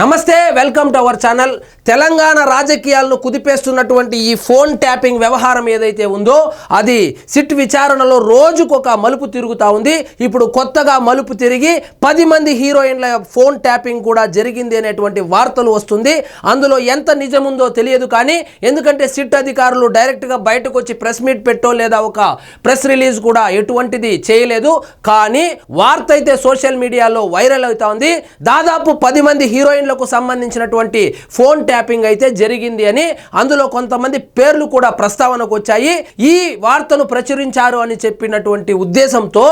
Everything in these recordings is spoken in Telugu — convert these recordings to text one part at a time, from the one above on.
నమస్తే welcome to our channel. Telangana రాజకీయాలను కుదిపేస్తున్నటువంటి ఈ ఫోన్ ట్యాపింగ్ వ్యవహారం ఏదైతే ఉందో అది సిట్ విచారణలో రోజుకొక మలుపు తిరుగుతూ ఉంది. ఇప్పుడు కొత్తగా మలుపు తిరిగి పది మంది హీరోయిన్ల ఫోన్ ట్యాపింగ్ కూడా జరిగింది అనేటువంటి వార్తలు వస్తుంది. అందులో ఎంత నిజముందో తెలియదు కానీ ఎందుకంటే సిట్ అధికారులు డైరెక్ట్గా బయటకు వచ్చి ప్రెస్ మీట్ పెట్టో లేదా ఒక ప్రెస్ రిలీజ్ కూడా ఎటువంటిది చేయలేదు. కానీ వార్త అయితే సోషల్ మీడియాలో వైరల్ అవుతా ఉంది. దాదాపు పది మంది ఆన్లైన్లకు సంబంధించినటువంటి ఫోన్ ట్యాపింగ్ అయితే జరిగింది అని అందులో కొంతమంది పేర్లు కూడా ప్రస్తావనకు వచ్చాయి. ఈ వార్తను ప్రచురించారు అని చెప్పినటువంటి ఉద్దేశంతో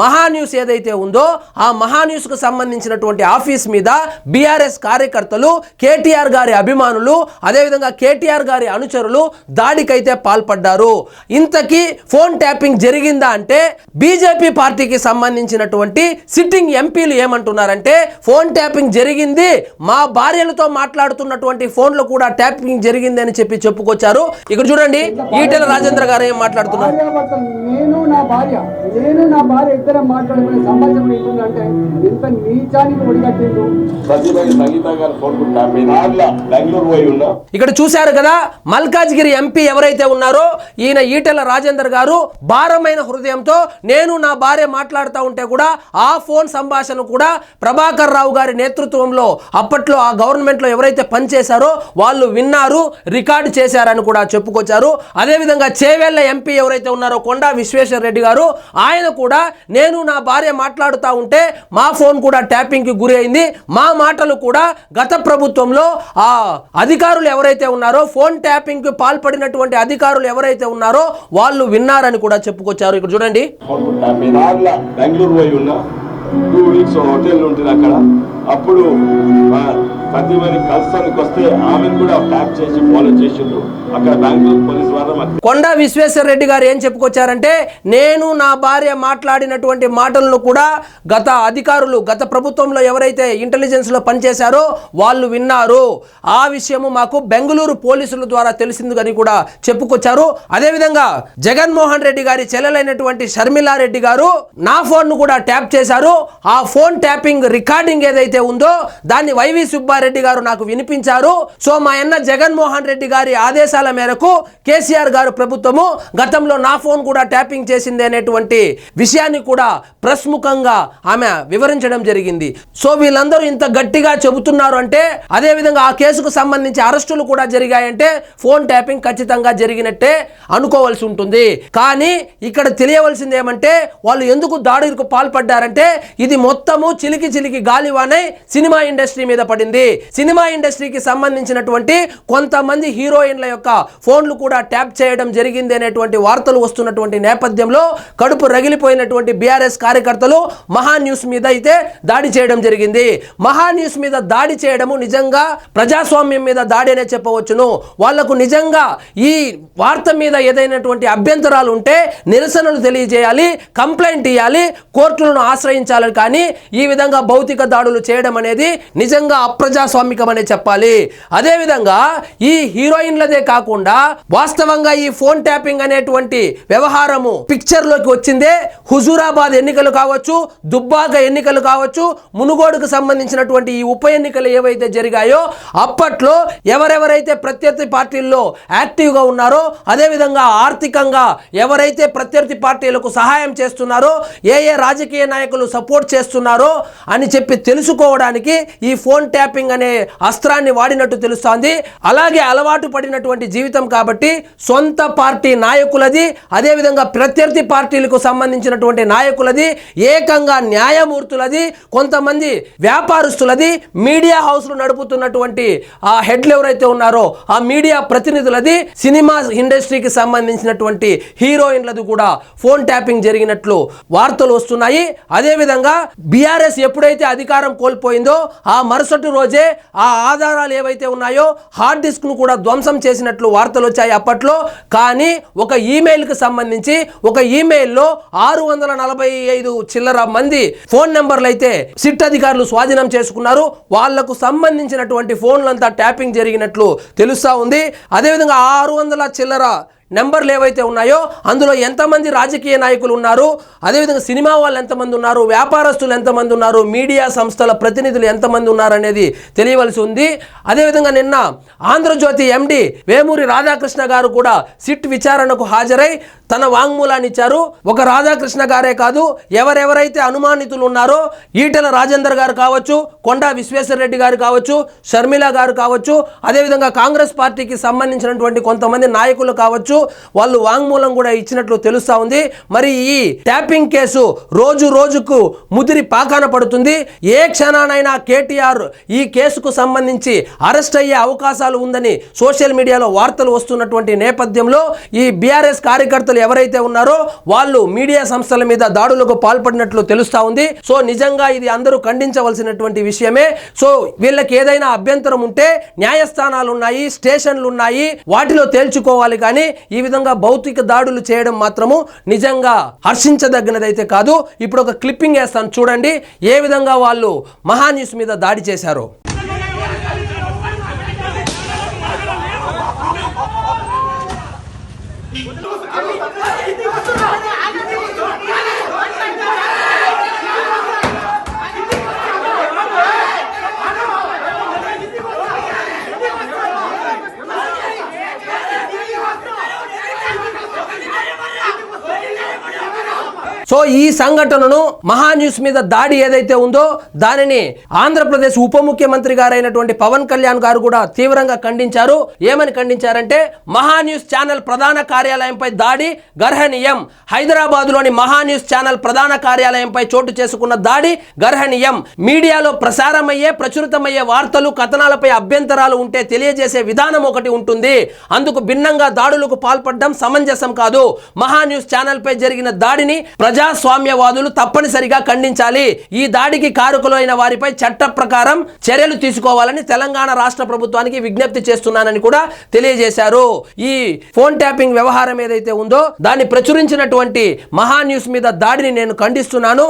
మహా న్యూస్ ఏదైతే ఉందో ఆ మహాన్యూస్కు సంబంధించినటువంటి ఆఫీస్ మీద బీఆర్ఎస్ కార్యకర్తలు కేటీఆర్ గారి అభిమానులు అదేవిధంగా కేటీఆర్ గారి అనుచరులు దాడికైతే పాల్పడ్డారు. ఇంతకీ ఫోన్ ట్యాపింగ్ జరిగిందా అంటే బీజేపీ పార్టీకి సంబంధించినటువంటి సిట్టింగ్ ఎంపీలు ఏమంటున్నారంటే ఫోన్ ట్యాపింగ్ జరిగింది మా భార్యలతో మాట్లాడుతున్నటువంటి ఫోన్లు కూడా ట్యాపింగ్ జరిగింది అని చెప్పి చెప్పుకొచ్చారు. ఇక్కడ చూడండి ఈటెల రాజేంద్ర గారు ఏం మాట్లాడుతున్నారు? నేను నా భార్య నేను నా భార్య ఇద్దరం మాట్లాడుకునే సంభాషణ ఏంటంటే ఇంత నీచానికి ఒడిగట్టిండు గారు ఇక్కడ చూశారు కదా మల్కాజ్గిరి ఎంపీ ఎవరైతే ఉన్నారో ఈయన ఈటెల రాజేందర్ గారు భారమైన హృదయంతో నేను నా భార్య మాట్లాడుతూ ఉంటే కూడా ఆ ఫోన్ సంభాషణ కూడా ప్రభాకర్ రావు గారి నేతృత్వంలో అప్పట్లో ఆ గవర్నమెంట్లో ఎవరైతే పనిచేశారో వాళ్ళు విన్నారు రికార్డు చేశారని కూడా చెప్పుకొచ్చారు. అదేవిధంగా చేవెళ్ళ ఎంపీ ఎవరైతే ఉన్నారో కొండా విశ్వేశ్వర రెడ్డి గారు ఆయన కూడా నేను నా భార్య మాట్లాడుతూ ఉంటే మా ఫోన్ కూడా ట్యాపింగ్కి గురి అయింది. మా మాటలు కూడా గత ప్రభుత్వంలో ఆ అధికారులు ఎవరైతే ఉన్నారో ఫోన్ ట్యాపింగ్కి పాల్పడినటువంటి అధికారులు ఎవరైతే ఉన్నారో వాళ్ళు విన్నారని కూడా చెప్పుకొచ్చారు. ఇక్కడ చూడండి. బెంగళూరు టూ వీక్స్ హోటల్ ఉంటుంది అక్కడ. అప్పుడు వస్తే ఆమెను కూడా చేసి ఫాలో చేసిండ్రు. అక్కడ బెంగళూరు పోలీస్ కొండా విశ్వేశ్వర రెడ్డి గారు ఏం చెప్పుకొచ్చారంటే నేను నా భార్య మాట్లాడినటువంటి మాటలను కూడా గత అధికారులు గత ప్రభుత్వంలో ఎవరైతే ఇంటెలిజెన్స్లో పనిచేశారో వాళ్ళు విన్నారు. ఆ విషయము మాకు బెంగళూరు పోలీసుల ద్వారా తెలిసింది అని కూడా చెప్పుకొచ్చారు. అదేవిధంగా జగన్మోహన్ రెడ్డి గారి చెల్లెలైనటువంటి షర్మిలారెడ్డి గారు నా ఫోన్ను కూడా ట్యాప్ చేశారు. ఆ ఫోన్ ట్యాపింగ్ రికార్డింగ్ ఏదైతే ఉందో దాన్ని వైవి సుబ్బారెడ్డి గారు నాకు వినిపించారు. సో మా అన్న జగన్మోహన్ రెడ్డి గారి ఆదేశాల మేరకు కేసీఆర్ గారు ప్రభుత్వము గతంలో నా ఫోన్ కూడా ట్యాపింగ్ చేసింది అనేటువంటి విషయాన్ని కూడా ప్రస్ముఖంగా ఆమె వివరించడం జరిగింది. సో వీళ్ళందరూ ఇంత గట్టిగా చెబుతున్నారు అంటే అదే విధంగా ఆ కేసుకు సంబంధించి అరెస్టులు కూడా జరిగాయంటే ఫోన్ ట్యాపింగ్ ఖచ్చితంగా జరిగినట్టే అనుకోవాల్సి ఉంటుంది. కానీ ఇక్కడ తెలియవలసింది ఏమంటే వాళ్ళు ఎందుకు దాడులకు పాల్పడ్డారంటే ఇది మొత్తము చిలికి చిలికి గాలివానై సినిమా ఇండస్ట్రీ మీద పడింది. సినిమా ఇండస్ట్రీకి సంబంధించినటువంటి కొంతమంది హీరోయిన్ల యొక్క ఫోన్లు కూడా ట్యాప్ చేయడం జరిగింది అనేటువంటి వార్తలు వస్తున్నటువంటి నేపథ్యంలో కడుపు రగిలిపోయినటువంటి బీఆర్ఎస్ కార్యకర్తలు మహా న్యూస్ మీద అయితే దాడి చేయడం జరిగింది. మహా న్యూస్ మీద దాడి చేయడము నిజంగా ప్రజాస్వామ్యం మీద దాడి అనే చెప్పవచ్చును. వాళ్ళకు నిజంగా ఈ వార్త మీద ఏదైనటువంటి అభ్యంతరాలు ఉంటే నిరసనలు తెలియజేయాలి కంప్లైంట్ ఇవ్వాలి కోర్టులను ఆశ్రయించాలి కానీ ఈ విధంగా భౌతిక దాడులు చేయడం అనేది నిజంగా అప్రజాస్వామికమనే చెప్పాలి. అదేవిధంగా ఈ హీరోయిన్లదే కాకుండా వాస్తవంగా ఈ ఫోన్ ట్యాపింగ్ అనేటువంటి వ్యవహారము పిక్చర్లోకి వచ్చిందే హుజూరాబాద్ ఎన్నికలు కావచ్చు దుబ్బాక ఎన్నికలు కావచ్చు మునుగోడుకు సంబంధించినటువంటి ఈ ఉప ఎన్నికలు ఏవైతే జరిగాయో అప్పట్లో ఎవరెవరైతే ప్రత్యర్థి పార్టీల్లో యాక్టివ్గా ఉన్నారో అదేవిధంగా ఆర్థికంగా ఎవరైతే ప్రత్యర్థి పార్టీలకు సహాయం చేస్తున్నారో ఏ ఏ రాజకీయ నాయకులు సపోర్ట్ చేస్తున్నారో అని చెప్పి తెలుసుకోవడానికి ఈ ఫోన్ ట్యాపింగ్ అనే అస్త్రాన్ని వాడినట్టు తెలుస్తోంది. అలాగే అలవాటు పడినటువంటి జీవితం కాబట్టి సొంత పార్టీ నాయకులది అదేవిధంగా ప్రత్యర్థి పార్టీలకు సంబంధించినటువంటి నాయకులది ఏకంగా న్యాయమూర్తులది కొంతమంది వ్యాపారస్తులది మీడియా హౌస్లు నడుపుతున్నటువంటి ఆ హెడ్లు ఎవరైతే ఉన్నారో ఆ మీడియా ప్రతినిధులది సినిమా ఇండస్ట్రీకి సంబంధించినటువంటి హీరోయిన్లది కూడా ఫోన్ ట్యాపింగ్ జరిగినట్లు వార్తలు వస్తున్నాయి. అదేవిధంగా బీఆర్ఎస్ ఎప్పుడైతే అధికారం కోల్పోయిందో ఆ మరుసటి రోజే ఆ ఆధారాలు ఏవైతే ఉన్నాయో హార్డ్ డిస్క్ను కూడా ధ్వంసం చేసినట్లు వార్తలు వచ్చాయి అప్పట్లో. కానీ ఒక ఈమెయిల్కి సంబంధించి ఒక ఈమెయిల్లో ఆరు వందల నలభై ఐదు చిల్లర మంది ఫోన్ నెంబర్లు అయితే సిట్ అధికారులు స్వాధీనం చేసుకున్నారు. వాళ్ళకు సంబంధించినటువంటి ఫోన్లంతా ట్యాపింగ్ జరిగినట్లు తెలుస్తా ఉంది. అదేవిధంగా ఆరు వందల చిల్లర నెంబర్లు ఏవైతే ఉన్నాయో అందులో ఎంతమంది రాజకీయ నాయకులు ఉన్నారు అదేవిధంగా సినిమా వాళ్ళు ఎంతమంది ఉన్నారు వ్యాపారస్తులు ఎంతమంది ఉన్నారు మీడియా సంస్థల ప్రతినిధులు ఎంతమంది ఉన్నారనేది తెలియవలసి ఉంది. అదేవిధంగా నిన్న ఆంధ్రజ్యోతి ఎండి వేమూరి రాధాకృష్ణ గారు కూడా సిట్ విచారణకు హాజరై తన వాంగ్మూలాన్ని ఇచ్చారు. ఒక రాధాకృష్ణ గారే కాదు ఎవరెవరైతే అనుమానితులు ఉన్నారో ఈటెల రాజేందర్ గారు కావచ్చు కొండా విశ్వేశ్వరరెడ్డి గారు కావచ్చు షర్మిల గారు కావచ్చు అదేవిధంగా కాంగ్రెస్ పార్టీకి సంబంధించినటువంటి కొంతమంది నాయకులు కావచ్చు వాళ్ళు వాంగ్మూలం కూడా ఇచ్చినట్లు తెలుస్తా ఉంది. మరి ఈ ట్యాపింగ్ కేసు రోజు రోజుకు ముదిరి పాకాన పడుతుంది. ఏ క్షణానైనా కేటీఆర్ ఈ కేసుకు సంబంధించి అరెస్ట్ అయ్యే అవకాశాలు ఉందని సోషల్ మీడియాలో వార్తలు వస్తున్నటువంటి నేపథ్యంలో ఈ బీఆర్ఎస్ కార్యకర్తలు ఎవరైతే ఉన్నారో వాళ్ళు మీడియా సంస్థల మీద దాడులకు పాల్పడినట్లు తెలుస్తా ఉంది. సో నిజంగా ఇది అందరూ ఖండించవలసినటువంటి విషయమే. సో వీళ్ళకి ఏదైనా అభ్యంతరం ఉంటే న్యాయస్థానాలు ఉన్నాయి స్టేషన్లు ఉన్నాయి వాటిలో తేల్చుకోవాలి కానీ ఈ విధంగా భౌతిక దాడులు చేయడం మాత్రము నిజంగా హర్షించదగినదైతే కాదు. ఇప్పుడు ఒక క్లిప్పింగ్ వేస్తాను. చూడండి ఏ విధంగా వాళ్ళు మహాన్యూస్ మీద దాడి చేశారో. సో ఈ సంఘటనను మహా న్యూస్ మీద దాడి ఏదైతే ఉందో దానిని ఆంధ్రప్రదేశ్ ఉప ముఖ్యమంత్రి గారైనటువంటి పవన్ కళ్యాణ్ గారు కూడా తీవ్రంగా ఖండించారు. ఏమని ఖండించారంటే మహా న్యూస్ ఛానల్ ప్రధాన కార్యాలయంపై దాడి గర్హనీయం. హైదరాబాద్లోని మహా న్యూస్ ఛానల్ ప్రధాన కార్యాలయంపై చోటు చేసుకున్న దాడి గర్హనీయం. మీడియాలో ప్రసారమయ్యే ప్రచురితమయ్యే వార్తలు కథనాలపై అభ్యంతరాలు ఉంటే తెలియజేసే విధానం ఒకటి ఉంటుంది. అందుకు భిన్నంగా దాడులకు పాల్పడడం సమంజసం కాదు. మహా న్యూస్ ఛానల్ పై జరిగిన దాడిని ప్రజాస్వామ్యవాదులు తప్పనిసరిగా ఖండించాలి. ఈ దాడికి కారకులైన వారిపై చట్ట ప్రకారం చర్యలు తీసుకోవాలని తెలంగాణ రాష్ట్ర ప్రభుత్వానికి విజ్ఞప్తి చేస్తున్నానని కూడా తెలియజేశారు. ఈ ఫోన్ ట్యాపింగ్ వ్యవహారం ఏదైతే ఉందో దాన్ని ప్రచురించినటువంటి మహా న్యూస్ మీద దాడిని నేను ఖండిస్తున్నాను.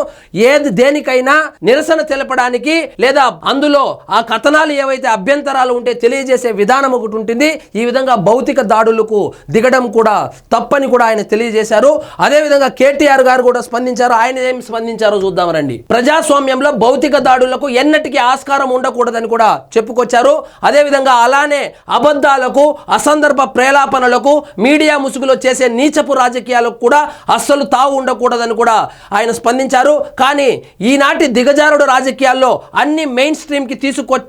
ఏది దేనికైనా నిరసన తెలపడానికి లేదా అందులో ఆ కథనాలు ఏవైతే అభ్యంతరాలు ఉంటే తెలియజేసే విధానం ఒకటి ఉంటుంది. ఈ విధంగా భౌతిక దాడులకు దిగడం కూడా తప్పని కూడా ఆయన తెలియజేశారు. అదేవిధంగా కేటీఆర్ గారు కూడా స్పందించారు ఆయన ఏం స్పందించారో చూద్దాం రండి. ప్రజాస్వామ్యంలో భౌతిక దాడులకు ఎన్నటికీ ఆస్కారం ఉండకూడదని కూడా చెప్పుకొచ్చారు. అదేవిధంగా అలానే అబద్ధాలకు అసందర్భ ప్రేలాపనలకు మీడియా ముసుగులో చేసే నీచపు రాజకీయాలకు కూడా అస్సలు తావు ఉండకూడదని కూడా ఆయన స్పందించారు. కానీ ఈనాటి దిగజారుడు రాజకీయాల్లో అన్ని మెయిన్ స్ట్రీమ్కి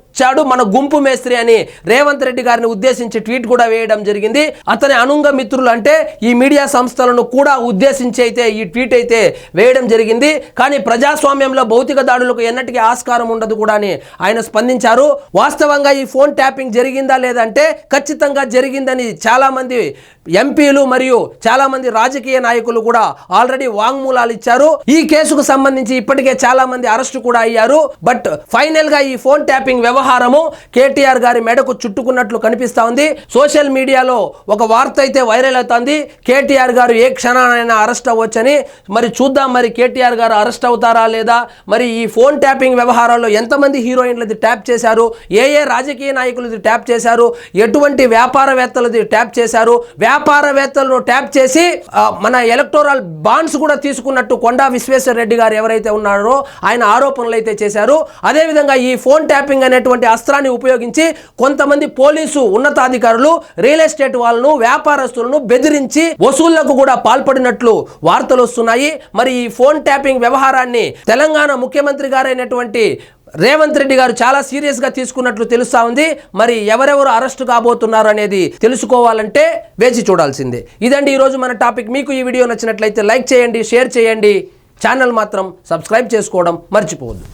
వచ్చాడు మన గుంపు మేస్త్రి అని రేవంత్ రెడ్డి గారిని ఉద్దేశించి ట్వీట్ కూడా వేయడం జరిగింది. అతని అనుంగ మిత్రులు అంటే ఈ మీడియా సంస్థలను కూడా ఉద్దేశించి అయితే ఈ ట్వీట్ అయితే వేయడం జరిగింది. కానీ ప్రజాస్వామ్యంలో భౌతిక దాడులకు ఎన్నటికీ ఆస్కారం ఉండదు కూడా అని ఆయన స్పందించారు. వాస్తవంగా ఈ ఫోన్ ట్యాపింగ్ జరిగిందా లేదంటే ఖచ్చితంగా జరిగిందని చాలామంది ఎంపీలు మరియు చాలామంది రాజకీయ నాయకులు కూడా ఆల్రెడీ వాంగ్మూలాలు ఇచ్చారు. ఈ కేసుకు సంబంధించి ఇప్పటికే చాలామంది అరెస్టు కూడా అయ్యారు. బట్ ఫైనల్గా ఈ ఫోన్ ట్యాపింగ్ వ్యవహారం వ్యవహారము కేటీఆర్ గారి మెడకు చుట్టుకున్నట్లు కనిపిస్తా ఉంది. సోషల్ మీడియాలో ఒక వార్త అయితే వైరల్ అవుతుంది. కేటీఆర్ గారు ఏ క్షణానైనా అరెస్ట్ అవ్వచ్చని. మరి చూద్దాం మరి కేటీఆర్ గారు అరెస్ట్ అవుతారా లేదా? మరి ఈ ఫోన్ ట్యాపింగ్ వ్యవహారాల్లో ఎంతమంది హీరోయిన్లది ట్యాప్ చేశారు? ఏ ఏ రాజకీయ నాయకులది ట్యాప్ చేశారు? ఎటువంటి వ్యాపారవేత్తలది ట్యాప్ చేశారు? వ్యాపారవేత్తలను ట్యాప్ చేసి మన ఎలక్టోరల్ బాండ్స్ కూడా తీసుకున్నట్టు కొండా విశ్వేశ్వర రెడ్డి గారు ఎవరైతే ఉన్నారో ఆయన ఆరోపణలు అయితే చేశారు. అదేవిధంగా ఈ ఫోన్ ట్యాపింగ్ అనేటువంటి అస్త్రాన్ని ఉపయోగించి కొంతమంది పోలీసు ఉన్నతాధికారులు రియల్ ఎస్టేట్ వాళ్ళను వ్యాపారస్తులను బెదిరించి వసూళ్ళకు కూడా పాల్పడినట్లు వార్తలు వస్తున్నాయి. మరి ఈ ఫోన్ ట్యాపింగ్ వ్యవహారాన్ని తెలంగాణ ముఖ్యమంత్రి గారైనటువంటి రేవంత్ రెడ్డి గారు చాలా సీరియస్గా తీసుకున్నట్లు తెలుస్తా ఉంది. మరి ఎవరెవరు అరెస్ట్ కాబోతున్నారు అనేది తెలుసుకోవాలంటే వేచి చూడాల్సిందే. ఇదండి ఈరోజు మన టాపిక్. మీకు ఈ వీడియో నచ్చినట్లయితే లైక్ చేయండి షేర్ చేయండి. ఛానల్ మాత్రం సబ్స్క్రైబ్ చేసుకోవడం మర్చిపోవద్దు.